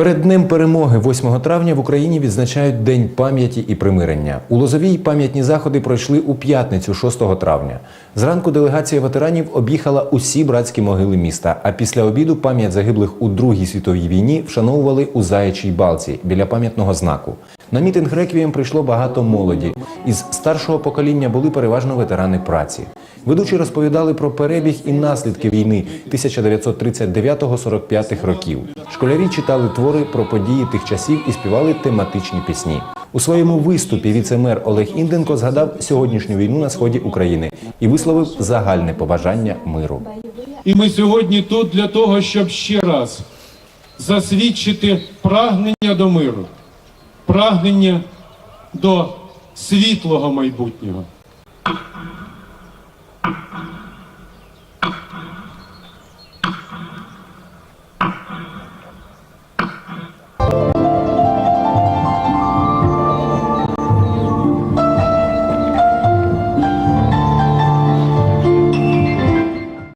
Перед днем перемоги 8 травня в Україні відзначають День пам'яті і примирення. У Лозовій пам'ятні заходи пройшли у п'ятницю, 6 травня. Зранку делегація ветеранів об'їхала усі братські могили міста. А після обіду пам'ять загиблих у Другій світовій війні вшановували у Заячій балці біля пам'ятного знаку. На мітинг реквієм прийшло багато молоді. Із старшого покоління були переважно ветерани праці. Ведучі розповідали про перебіг і наслідки війни 1939-45 років. Школярі читали твори про події тих часів і співали тематичні пісні. У своєму виступі віце-мер Олег Інденко згадав сьогоднішню війну на сході України і висловив загальне побажання миру. І ми сьогодні тут для того, щоб ще раз засвідчити прагнення до миру, прагнення до світлого майбутнього.